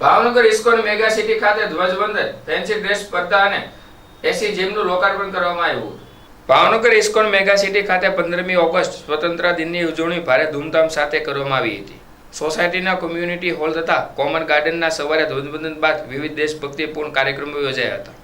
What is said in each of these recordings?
Bhavnagar ISKCON mega city ખાતે ધ્વજવંદન fancy dress, સ્પર્ધા અને એસી જીમનું લોકાર્પણ કરવામાં આવ્યું ભાવનગર ઇસ્કોન મેગા સિટી ખાતે પંદરમી ઓગસ્ટ સ્વતંત્ર દિનની ઉજવણી ભારે ધૂમધામ સાથે કરવામાં આવી હતી. સોસાયટીના કોમ્યુનિટી હોલ તથા કોમન ગાર્ડનના સવારે ધ્વજવંદન બાદ વિવિધ દેશભક્તિપૂર્ણ કાર્યક્રમો યોજાયા હતા.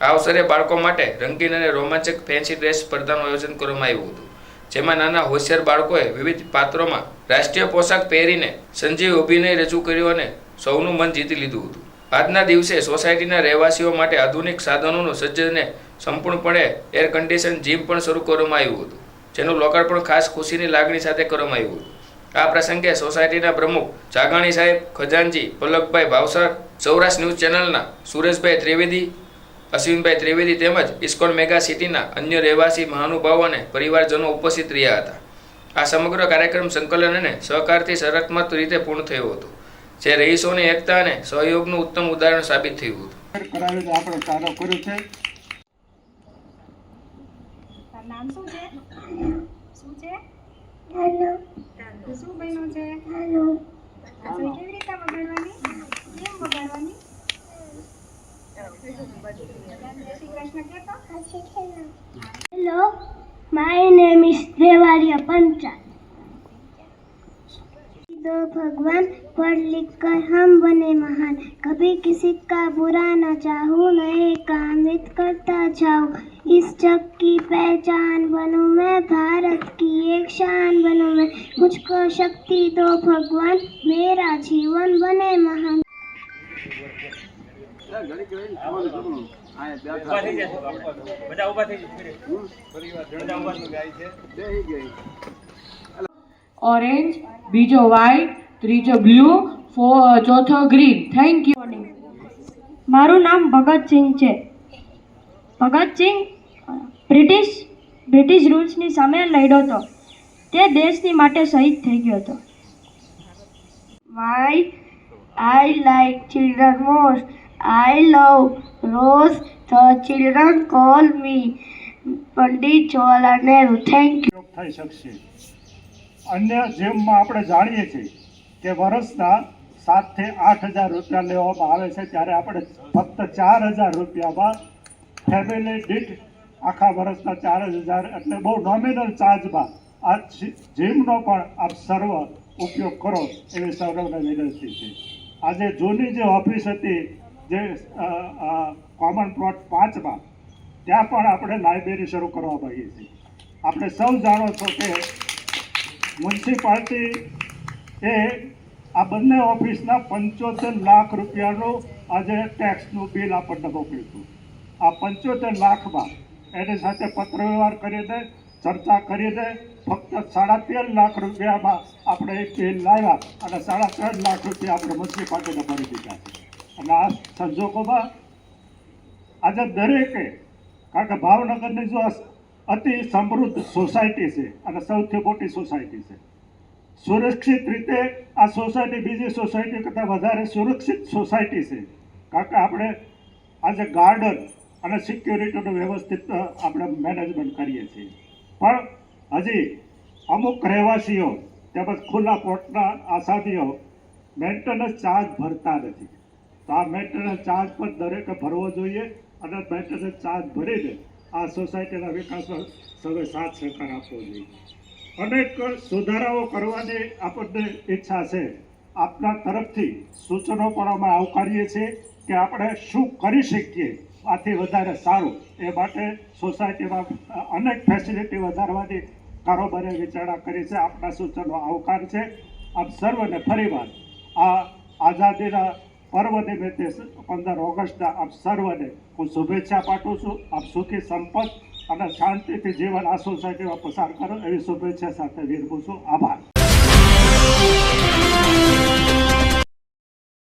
આ અવસરે બાળકો માટે રંગીન અને રોમાંચક ફેન્સી ડ્રેસ સ્પર્ધાનું આયોજન કરવામાં આવ્યું હતું. જેમાં નાના હોશિયાર બાળકોએ વિવિધ પાત્રોમાં રાષ્ટ્રીય પોશાક પહેરીને સંજીવ અભિનય રજૂ કર્યો અને સૌનું મન જીતી લીધું હતું. આજના દિવસે સોસાયટીના રહેવાસીઓ માટે આધુનિક સાધનોનું સજ્જને સંપૂર્ણપણે એર કન્ડિશન જીમ પણ શરૂ કરવામાં આવ્યું હતું, જેનું લોકાર્પણ ખાસ ખુશીની લાગણી સાથે કરવામાં આવ્યું હતું. આ પ્રસંગે સોસાયટીના પ્રમુખ જાગાણી સાહેબ, ખજાનજી, પલકભાઈ ભાવસર, સૌરાષ્ટ્ર ન્યૂઝ ચેનલના સુરેશભાઈ ત્રિવેદી, અશ્વિનભાઈ ત્રિવેદી તેમજ ઇસ્કોન મેગા સિટીના અન્ય રહેવાસી, મહાનુભાવો અને પરિવારજનો ઉપસ્થિત રહ્યા હતા. આ સમગ્ર કાર્યક્રમ સંકલન અને સહકારથી સરળતાત્મક રીતે પૂર્ણ થયો હતો. જે રહીશોની એકતા અને સહયોગનું ઉત્તમ ઉદાહરણ સાબિત થયું હતું. શું કેવી રીતે hello my name is Devariya Panchal. दो भगवान पढ़ लिख कर हम बने महान। कभी किसी का बुरा न चाहूँ नए काम हित करता जाऊँ। इस जग की पहचान बनूँ मैं भारत की एक शान बनूँ मैं। मुझको शक्ति दो भगवान मेरा जीवन बने महान। ઓરેન્જ બીજો વ્હાઈટ ત્રીજો બ્લુ ચોથો ગ્રીન. થેન્ક યુ મારું નામ ભગતસિંહ છે. ભગતસિંહ બ્રિટિશ બ્રિટિશ રૂલ્સની સામે લડ્યો હતો. તે દેશની માટે શહીદ થઈ ગયો હતો. Why I like children most I love rose the children call me Pandit Jawaharlal Nehru thank you થઈ શકશે. અન્ય જીમમાં આપણે જાણીએ છીએ કે વર્ષના સાતથી આઠ હજાર રૂપિયા લેવામાં આવે છે, ત્યારે આપણે ફક્ત ચાર હજાર રૂપિયામાં ફેમિલી દીઠ આખા વર્ષના ચાર હજાર, એટલે બહુ નોમિનલ ચાર્જમાં આ જીમનો પણ આપ સર્વ ઉપયોગ કરો એવી સર્વને વિનંતી છે. આજે જૂની જે ઓફિસ હતી, જે કોમન પ્લોટ પાંચમાં, ત્યાં પણ આપણે લાઇબ્રેરી શરૂ કરવા માંગીએ છીએ. આપણે સૌ જાણો છો કે મ્યુનિસિપાલિટી એ આ બંને ઓફિસના પંચોતેર લાખ રૂપિયાનું આજે ટેક્સનું બિલ આપણને મોકલ્યું હતું. આ પંચોતેર લાખમાં એની સાથે પત્રવ્યવહાર કરીને ચર્ચા કરીને ફક્ત સાડા તેર લાખ રૂપિયામાં આપણે એક બિલ લાવ્યા અને સાડા ત્રણ લાખ રૂપિયા આપણે મ્યુનિસિપાલિટીને ભરી દીધા. અને આ સંજોગોમાં આજે દરેકે, કારણ કે ભાવનગરની જો અતિ સમૃદ્ધ સોસાયટી છે અને સૌથી મોટી સોસાયટી છે. સુરક્ષિત રીતે આ સોસાયટી બીજી સોસાયટી કરતાં વધારે સુરક્ષિત સોસાયટી છે. કારણ કે આપણે આજે ગાર્ડન અને સિક્યોરિટીનું વ્યવસ્થિત આપણે મેનેજમેન્ટ કરીએ છીએ. પણ હજી અમુક રહેવાસીઓ તેમજ ખુલ્લા કોર્ટના આસામીઓ મેન્ટેનન્સ ચાર્જ ભરતા નથી. તો આ મેન્ટેનન્સ ચાર્જ પણ દરેકે ભરવો જોઈએ અને મેન્ટેનન્સ ચાર્જ ભરીને આ સોસાયટીના વિકાસમાં સૌએ સાથ સહકાર આપવો જોઈએ. અનેક સુધારાઓ કરવાની આપણને ઈચ્છા છે. આપના તરફથી સૂચનો પણ અમે આવકારીએ છીએ કે આપણે શું કરી શકીએ. આથી વધારે સારું. એ માટે સોસાયટીમાં અનેક ફેસિલિટી વધારવાની કારોબારી વિચારણા કરી છે. આપના સૂચનો આવકાર છે. આપ સર્વને ફરીવાર આ આઝાદીના પર્વ નિમિત્તે પંદર ઓગસ્ટના આપ સર્વને હું શુભેચ્છા પાઠવું છું. આપ સુખી સંપન્ન અને શાંતિથી જીવન આ સોસાયટીમાં પસાર કરો. એવી શુભેચ્છા સાથે વિરમું છું. આભાર.